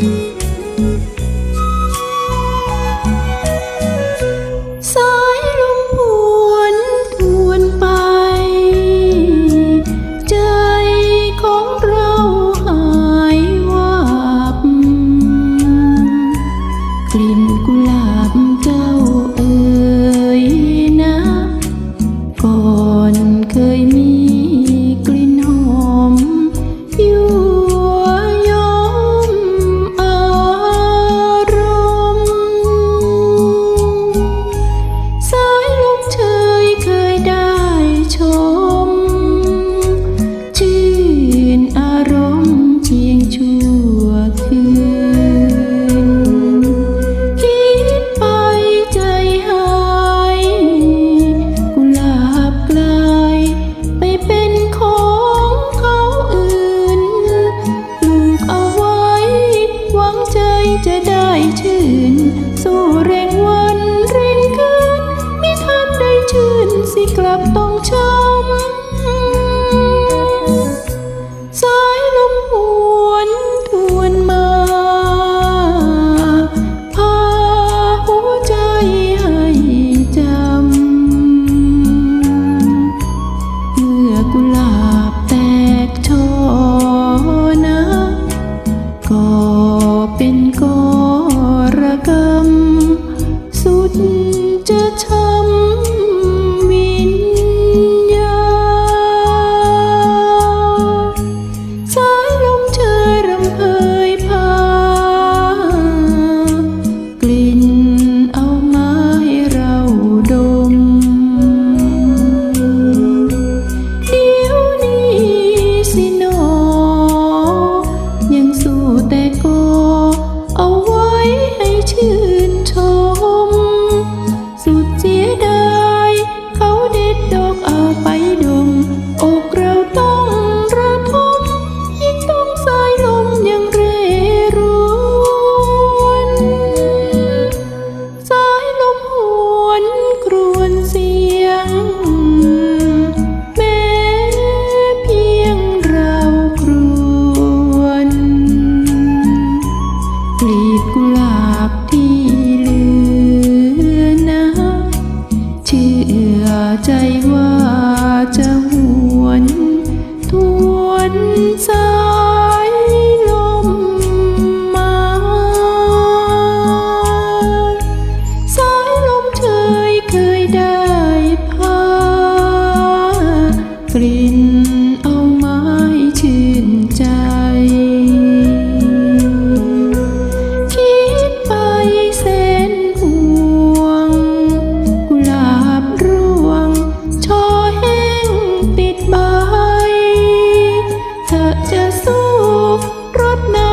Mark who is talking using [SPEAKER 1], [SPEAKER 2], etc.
[SPEAKER 1] Thank you. ิกลับต้องช้ำ อใจว่าจะหวนทวนซ้ำ สุขรถน้